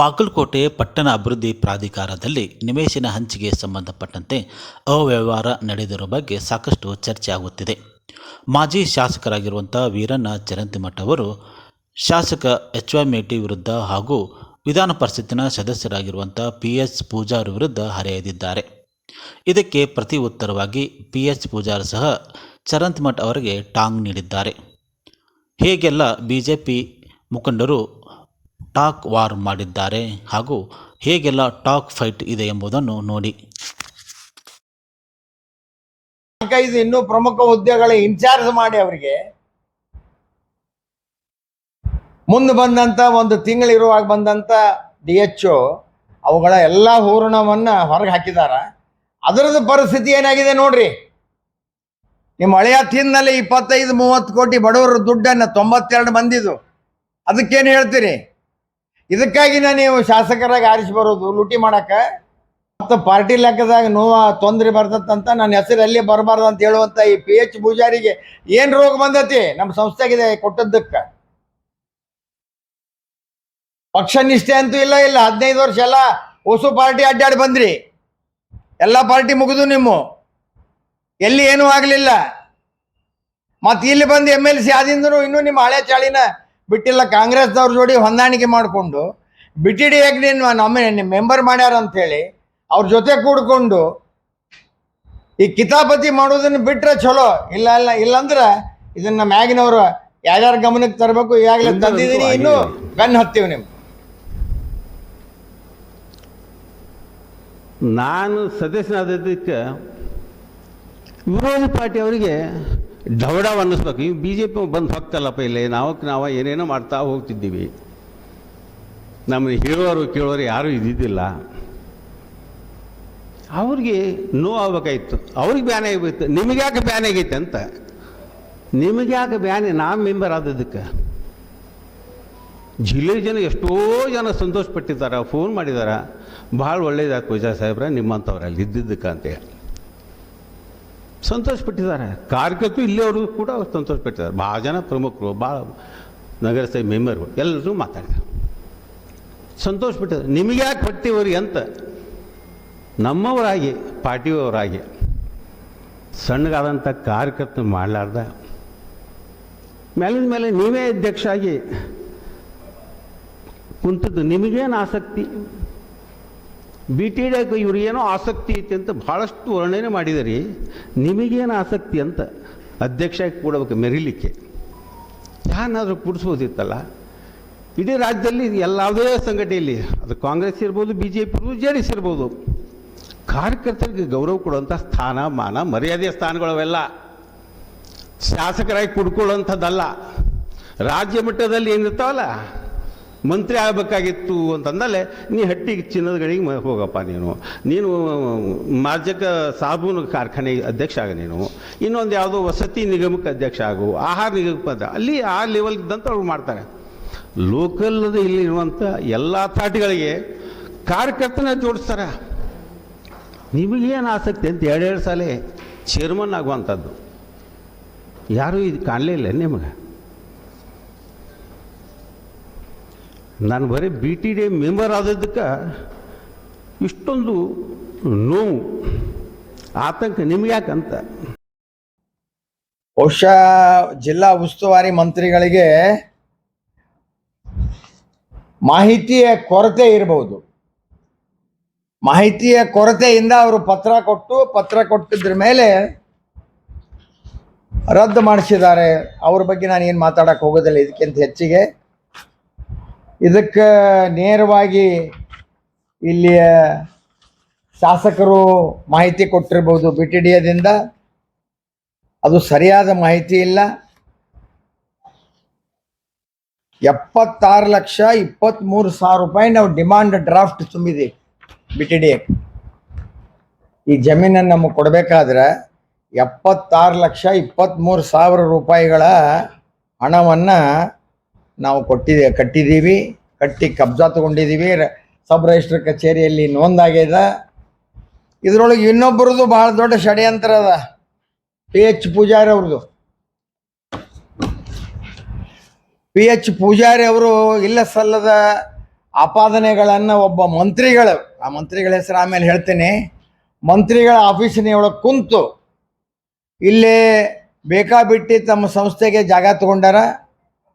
ಬಾಗಲಕೋಟೆ ಪಟ್ಟಣ ಅಭಿವೃದ್ಧಿ ಪ್ರಾಧಿಕಾರದಲ್ಲಿ ನಿವೇಶನ ಹಂಚಿಕೆ ಸಂಬಂಧಪಟ್ಟಂತೆ ಅವ್ಯವಹಾರ ನಡೆದಿರುವ ಬಗ್ಗೆ ಸಾಕಷ್ಟು ಚರ್ಚೆ ಆಗುತ್ತಿದೆ. ಮಾಜಿ ಶಾಸಕರಾಗಿರುವಂಥ ವೀರಣ್ಣ ಚರಂತಿಮಠ ಅವರು ಶಾಸಕ ಎಚ್ ವೈ ಮೇಟಿ ವಿರುದ್ಧ ಹಾಗೂ ವಿಧಾನ ಪರಿಷತ್ತಿನ ಸದಸ್ಯರಾಗಿರುವಂಥ ಪಿ ಎಚ್ ಪೂಜಾರ್ ವಿರುದ್ಧ ಹರಿಯದಿದ್ದಾರೆ. ಇದಕ್ಕೆ ಪ್ರತಿ ಉತ್ತರವಾಗಿ ಪಿ ಎಚ್ ಪೂಜಾರ್ ಸಹ ಚರಂತಿಮಠ್ ಅವರಿಗೆ ಟಾಂಗ್ ನೀಡಿದ್ದಾರೆ. ಹೇಗೆಲ್ಲ ಬಿ ಜೆ ಪಿ ಮುಖಂಡರು ಟಾಕ್ ವಾರ್ ಮಾಡಿದ್ದಾರೆ ಹಾಗೂ ಹೇಗೆಲ್ಲ ಟಾಕ್ ಫೈಟ್ ಇದೆ ಎಂಬುದನ್ನು ನೋಡಿ. ನಾಲ್ಕೈದು ಇನ್ನೂ ಪ್ರಮುಖ ಹುದ್ದೆಗಳ ಇನ್ಚಾರ್ಜ್ ಮಾಡಿ ಅವರಿಗೆ. ಮುಂದೆ ಬಂದಂತ ಒಂದು ತಿಂಗಳಿರುವಾಗ ಬಂದಂತ ಡಿ ಎಚ್ ಅವುಗಳ ಎಲ್ಲ ಹೂರಣವನ್ನ ಹೊರಗೆ ಹಾಕಿದಾರ. ಅದರದ್ದು ಪರಿಸ್ಥಿತಿ ಏನಾಗಿದೆ ನೋಡ್ರಿ. ನಿಮ್ಮ ಹಳೆಯ ತಿನ್ನಲ್ಲಿ ಇಪ್ಪತ್ತೈದು, ಮೂವತ್ತು ಕೋಟಿ ಬಡವರ ದುಡ್ಡನ್ನ ತೊಂಬತ್ತೆರಡು ಮಂದಿದು. ಅದಕ್ಕೇನು ಹೇಳ್ತೀರಿ? ಇದಕ್ಕಾಗಿನ ನೀವು ಶಾಸಕರಾಗಿ ಆರಿಸಿ ಬರೋದು, ಲೂಟಿ ಮಾಡಕ ಮತ್ತು ಪಾರ್ಟಿ ಲೆಕ್ಕದಾಗ ನೋವು ತೊಂದರೆ ಬರ್ತದಂತ ನನ್ನ ಹೆಸರು ಅಲ್ಲಿ ಬರಬಾರ್ದು ಅಂತ ಹೇಳುವಂತ ಈ ಪಿ ಎಚ್ ಪೂಜಾರಿಗೆ ಏನು ರೋಗ ಬಂದತಿ? ನಮ್ಮ ಸಂಸ್ಥೆಗಿದೆ ಕೊಟ್ಟದ್ದಕ್ಕ. ಪಕ್ಷ ನಿಷ್ಠೆ ಅಂತೂ ಇಲ್ಲ ಇಲ್ಲ. ಹದಿನೈದು ವರ್ಷ ಎಲ್ಲ ಹೊಸ ಪಾರ್ಟಿ ಅಡ್ಡಾಡಿ ಬಂದ್ರಿ. ಎಲ್ಲ ಪಾರ್ಟಿ ಮುಗಿದು ನಿಮ್ಮ. ಎಲ್ಲಿ ಏನೂ ಆಗಲಿಲ್ಲ. ಮತ್ತೆ ಇಲ್ಲಿ ಬಂದು ಎಂ ಎಲ್ ಸಿ ಆದಿಂದನು ಇನ್ನೂ ನಿಮ್ಮ ಹಳೆ ಚಾಳಿನ ಬಿಟ್ಟಿಲ್ಲ ಕಾಂಗ್ರೆಸ್ದವ್ರ ಜೋಡಿ ಹೊಂದಾಣಿಕೆ ಮಾಡಿಕೊಂಡು ಬಿಟ್ಟಿಡಿ ಯಾಕೆ ನೀನು ನಮ್ಮ ಮೆಂಬರ್ ಮಾಡ್ಯಾರ ಅಂತೇಳಿ ಅವ್ರ ಜೊತೆ ಕೂಡ್ಕೊಂಡು ಈ ಕಿತಾಪತಿ ಮಾಡೋದನ್ನು ಬಿಟ್ರೆ ಚಲೋ ಇಲ್ಲ ಇಲ್ಲ ಇಲ್ಲಾಂದ್ರೆ ಇದನ್ನ ಮ್ಯಾಗಿನವರು ಯಾರ್ಯಾರ ಗಮನಕ್ಕೆ ತರಬೇಕು ಈಗಾಗಲೇ ತಂದಿದ್ದೀನಿ. ಇನ್ನು ಬೆನ್ನು ಹತ್ತೀವಿ ನಿಮ್ಗೆ. ನಾನು ಸದಸ್ಯನಾದದಕ್ಕೆ ವಿರೋಧ ಪಾರ್ಟಿ ಅವರಿಗೆ ಡವಡವ್ ಅನ್ನಿಸ್ಬೇಕು. ಬಿ ಜೆ ಪಿ ಬಂದು ಹೋಗ್ತಲ್ಲಪ್ಪ ಇಲ್ಲಿ ನಾವಕ್ಕೆ ನಾವು ಏನೇನೋ ಮಾಡ್ತಾ ಹೋಗ್ತಿದ್ದೀವಿ. ನಮ್ಮನ್ನು ಹೇಳೋರು ಕೇಳೋರು ಯಾರೂ ಇದ್ದಿದ್ದಿಲ್ಲ. ಅವ್ರಿಗೆ ಆಗ್ಬೇಕಾಯ್ತು. ಅವ್ರಿಗೆ ಬ್ಯಾನ್ ಆಗಬೇಕು ನಿಮಗೆ ಯಾಕೆ ಬ್ಯಾನ್ ಆಗೈತೆ ಅಂತ. ನಿಮಗೆ ಯಾಕೆ ಬ್ಯಾನ್ ನಾವು ಮೆಂಬರ್ ಆದದಕ್ಕೆ ಜಿಲ್ಲೆ ಜನ ಎಷ್ಟೋ ಜನ ಸಂತೋಷ ಪಟ್ಟಿದ್ದಾರೆ ಫೋನ್ ಮಾಡಿದ್ದಾರೆ ಭಾಳ ಒಳ್ಳೇದಾಯ್ತು ಪೂಜಾ ಸಾಹೇಬ್ರ ನಿಮ್ಮಂಥವ್ರು ಅಲ್ಲಿ ಇದ್ದಿದ್ದಕ್ಕೆ ಅಂತೇಳಿ ಸಂತೋಷ ಪಟ್ಟಿದ್ದಾರೆ ಕಾರ್ಯಕರ್ತರು ಇಲ್ಲಿಯವರು ಕೂಡ ಅವ್ರು ಸಂತೋಷ ಪಟ್ಟಿದ್ದಾರೆ ಭಾಳ ಜನ ಪ್ರಮುಖರು ಭಾಳ ನಗರಸಭೆ ಮೆಂಬರ್ಗಳು ಎಲ್ಲರೂ ಮಾತಾಡಿದ್ದಾರೆ. ಸಂತೋಷ ಪಟ್ಟಿದ್ದಾರೆ ನಿಮಗೆ ಯಾಕೆ ಪಟ್ಟಿವ್ರಿ ಅಂತ? ನಮ್ಮವರಾಗಿ, ಪಾರ್ಟಿಯವರಾಗಿ ಸಣ್ಣಗಾದಂಥ ಕಾರ್ಯಕರ್ತ ಮಾಡಲಾರ್ದ. ಮೇಲಿನ ಮೇಲೆ ನೀವೇ ಅಧ್ಯಕ್ಷ ಆಗಿ ಕುಂತದ್ದು ನಿಮಗೇನು ಆಸಕ್ತಿ? ಬಿ ಟಿ ಡಿ ಇವ್ರಿಗೇನೋ ಆಸಕ್ತಿ ಐತಿ ಅಂತ ಭಾಳಷ್ಟು ವರ್ಣನೆ ಮಾಡಿದರಿ. ನಿಮಗೇನು ಆಸಕ್ತಿ ಅಂತ ಅಧ್ಯಕ್ಷ ಕೂಡಬೇಕು ಮೆರಿಲಿಕ್ಕೆ. ಯಾರನ್ನಾದರೂ ಕೂಡಿಸ್ಬೋದಿತ್ತಲ್ಲ? ಇಡೀ ರಾಜ್ಯದಲ್ಲಿ ಎಲ್ಲದೇ ಸಂಘಟನೆಯಲ್ಲಿ ಅದು ಕಾಂಗ್ರೆಸ್ ಇರ್ಬೋದು ಬಿ ಜೆ ಪಿ ಇರ್ಬೋದು, ಜೆ ಡಿ ಎಸ್ ಇರ್ಬೋದು. ಕಾರ್ಯಕರ್ತರಿಗೆ ಗೌರವ ಕೊಡುವಂಥ ಸ್ಥಾನ, ಮಾನ ಮರ್ಯಾದೆಯ ಸ್ಥಾನಗಳು ಅವೆಲ್ಲ ಶಾಸಕರಾಗಿ ಕುಡ್ಕೊಳ್ಳುವಂಥದ್ದಲ್ಲ. ರಾಜ್ಯ ಮಟ್ಟದಲ್ಲಿ ಏನಿರ್ತಾವಲ್ಲ? ಮಂತ್ರಿ ಆಗಬೇಕಾಗಿತ್ತು ಅಂತಂದಲ್ಲೇ, ನೀ ಹಟ್ಟಿಗೆ ಚಿನ್ನದ ಗಣಿಗೆ ಮ- ಹೋಗಪ್ಪ ನೀನು. ನೀನು, ಮಾರ್ಜಕ ಸಾಬೂನು ಕಾರ್ಖಾನೆ ಅಧ್ಯಕ್ಷ ಆಗ ನೀನು. ಇನ್ನೊಂದು ಯಾವುದೋ ವಸತಿ ನಿಗಮಕ್ಕೆ ಅಧ್ಯಕ್ಷ ಆಗು, ಆಹಾರ ನಿಗಮಕ್ಕೆ ಅಂತ ಅಲ್ಲಿ ಆ ಲೆವೆಲ್ ಇದ್ದಂತ ಅವ್ರು ಮಾಡ್ತಾರೆ. ಇಲ್ಲಿ ಇಲ್ಲಿರುವಂಥ ಎಲ್ಲ ಥಾಟ್ಗಳಿಗೆ ಕಾರ್ಯಕರ್ತನ ಜೋಡಿಸ್ತಾರೆ. ನಿಮಗೇನು ಆಸಕ್ತಿ ಅಂತ ಎರಡೆರಡು ಸಲ ಚೇರ್ಮನ್ ಆಗುವಂಥದ್ದು ಯಾರೂ ಇದು ಕಾಣಲೇ ಇಲ್ಲ ನಿಮಗೆ. ನಾನು ಬರೀ ಬಿ ಟಿ ಡಿ ಮೆಂಬರ್ ಆದದ್ದಕ್ಕೆ ಇಷ್ಟೊಂದು ನೋವು, ಆತಂಕ ನಿಮ್ಗೆ ಯಾಕಂತ? ಬಹುಶಃ ಜಿಲ್ಲಾ ಉಸ್ತುವಾರಿ ಮಂತ್ರಿಗಳಿಗೆ ಮಾಹಿತಿಯ ಕೊರತೆ ಇರಬಹುದು. ಮಾಹಿತಿಯ ಕೊರತೆಯಿಂದ ಅವರು ಪತ್ರ ಕೊಟ್ಟು, ಪತ್ರ ಕೊಟ್ಟಿದ್ರ ಮೇಲೆ ರದ್ದು ಮಾಡಿಸಿದ್ದಾರೆ. ಅವ್ರ ಬಗ್ಗೆ ನಾನು ಏನು ಮಾತಾಡೋಕ್ಕೆ ಹೋಗೋದಿಲ್ಲ ಇದಕ್ಕಿಂತ ಹೆಚ್ಚಿಗೆ. ಇದಕ್ಕೆ ನೇರವಾಗಿ ಇಲ್ಲಿಯ ಶಾಸಕರು ಮಾಹಿತಿ ಕೊಟ್ಟಿರ್ಬೋದು ಬಿ ಟಿ ಡಿ ಎದಿಂದ ಅದು ಸರಿಯಾದ ಮಾಹಿತಿ ಇಲ್ಲ. ಎಪ್ಪತ್ತಾರು ಲಕ್ಷ ಇಪ್ಪತ್ತ್ಮೂರು ಸಾವಿರ ರೂಪಾಯಿ ನಾವು ಡಿಮಾಂಡ್ ಡ್ರಾಫ್ಟ್ ತುಂಬಿದ್ದೀವಿ ಬಿ ಟಿ ಡಿ ಈ ಜಮೀನನ್ನು ನಮಗೆ ಕೊಡಬೇಕಾದ್ರೆ ಎಪ್ಪತ್ತಾರು ಲಕ್ಷ ಇಪ್ಪತ್ತ್ಮೂರು ಸಾವಿರ ರೂಪಾಯಿಗಳ ಹಣವನ್ನು ನಾವು ಕೊಟ್ಟಿದ್ದೆ ಕಟ್ಟಿದ್ದೀವಿ, ಕಟ್ಟಿ ಕಬ್ಜಾ ತಗೊಂಡಿದ್ದೀವಿ ಸಬ್ ರಿಜಿಸ್ಟರ್ ಕಚೇರಿಯಲ್ಲಿ ನೋಂದಾಗ್ಯದ ಇದರೊಳಗೆ ಇನ್ನೊಬ್ಬರದು ಭಾಳ ದೊಡ್ಡ ಷಡ್ಯಂತ್ರ ಅದ. ಪಿ ಎಚ್ ಪೂಜಾರಿ ಅವ್ರದ್ದು ಪಿ ಎಚ್ ಪೂಜಾರಿ ಅವರು ಇಲ್ಲ ಸಲ್ಲದ ಆಪಾದನೆಗಳನ್ನು ಒಬ್ಬ ಮಂತ್ರಿಗಳು, ಆ ಮಂತ್ರಿಗಳ ಹೆಸರು ಆಮೇಲೆ ಹೇಳ್ತೇನೆ, ಮಂತ್ರಿಗಳ ಆಫೀಸಿನ ಒಳಗೆ ಕುಂತು ಇಲ್ಲೇ ಬೇಕಾಬಿಟ್ಟು ತಮ್ಮ ಸಂಸ್ಥೆಗೆ ಜಾಗ ತಗೊಂಡಾರ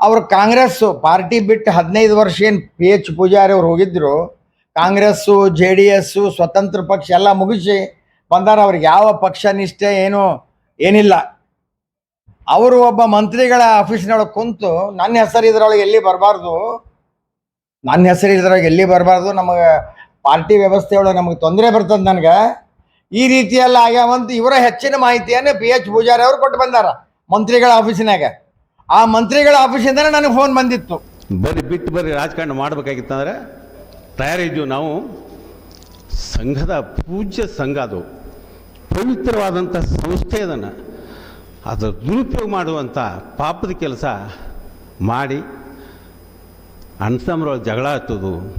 ಅವ್ರು ಕಾಂಗ್ರೆಸ್ ಪಾರ್ಟಿ ಬಿಟ್ಟು ಹದಿನೈದು ವರ್ಷ ಏನು ಪಿ ಎಚ್ ಪೂಜಾರಿ ಅವ್ರು ಹೋಗಿದ್ರು, ಕಾಂಗ್ರೆಸ್ಸು ಜೆ ಡಿ ಎಸ್ಸು ಸ್ವತಂತ್ರ ಪಕ್ಷ ಎಲ್ಲ ಮುಗಿಸಿ ಬಂದಾರ. ಅವ್ರಿಗೆ ಯಾವ ಪಕ್ಷ ನಿಷ್ಠೆ ಏನು ಏನಿಲ್ಲ. ಅವರು ಒಬ್ಬ ಮಂತ್ರಿಗಳ ಆಫೀಸ್ನೊಳಗೆ ಕುಂತು ನನ್ನ ಹೆಸರು ಇದ್ರೊಳಗೆ ಎಲ್ಲಿ ಬರಬಾರ್ದು? ನನ್ನ ಹೆಸರು ಇದ್ರೊಳಗೆ ಎಲ್ಲಿ ಬರಬಾರ್ದು? ನಮಗೆ ಪಾರ್ಟಿ ವ್ಯವಸ್ಥೆಯೊಳಗೆ ನಮಗೆ ತೊಂದರೆ ಬರ್ತದೆ ನನಗೆ. ಈ ರೀತಿಯೆಲ್ಲ ಆಗ್ಯಾವಂತ ಇವರ ಹೆಚ್ಚಿನ ಮಾಹಿತಿಯನ್ನು ಪಿ ಎಚ್ ಪೂಜಾರಿ ಅವರು ಕೊಟ್ಟು ಬಂದಾರ ಮಂತ್ರಿಗಳ ಆಫೀಸಿನಾಗ. ಆ ಮಂತ್ರಿಗಳ ಆಫೀಸಿಂದ ನನಗೆ ಫೋನ್ ಬಂದಿತ್ತು. ಬರಿ ಬಿಟ್ಟು ಬರಿ ರಾಜಕಾರಣ ಮಾಡಬೇಕಾಗಿತ್ತಂದ್ರೆ ತಯಾರಿದ್ದೀವಿ ನಾವು. ಸಂಘದ ಪೂಜ್ಯ ಸಂಘ ಅದು. ಪವಿತ್ರವಾದಂಥ ಸಂಸ್ಥೆ ಅದನ್ನು. ಅದರ ದುರುಪಯೋಗ ಮಾಡುವಂಥ ಪಾಪದ ಕೆಲಸ ಮಾಡಿ ಅಣ್ಣ ಜಗಳ ಹತ್ತೋದು,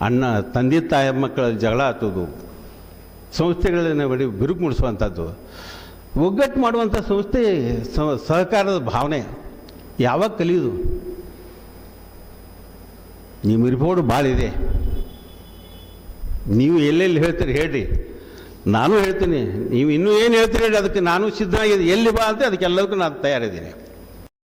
ಅಣ್ಣ, ತಂದೆ, ತಾಯಿ ಮಕ್ಕಳ ಜಗಳ ಹತ್ತೋದು, ಸಂಸ್ಥೆಗಳನ್ನ ಬಡಿ ಬಿರುಕು ಮೂಡಿಸುವಂಥದ್ದು ಒಗ್ಗಟ್ಟು ಮಾಡುವಂಥ ಸಂಸ್ಥೆ ಸಹಕಾರದ ಭಾವನೆ. ಯಾವಾಗ ಕಲಿಯೋದು? ನಿಮ್ಮ ರಿಪೋರ್ಟ್ ಭಾಳ ಇದೆ. ನೀವು ಎಲ್ಲೆಲ್ಲಿ ಹೇಳ್ತೀರಿ ಹೇಳ್ರಿ. ನಾನು ಹೇಳ್ತೀನಿ, ನೀವು ಇನ್ನೂ ಏನು ಹೇಳ್ತೀರಿ ಹೇಳಿ, ಅದಕ್ಕೆ ನಾನು ಸಿದ್ಧನಾಗಿದೆ ಎಲ್ಲಿ ಬಾ ಅಂತ ಅದಕ್ಕೆಲ್ಲದಕ್ಕೂ ನಾನು ತಯಾರಿದ್ದೀನಿ.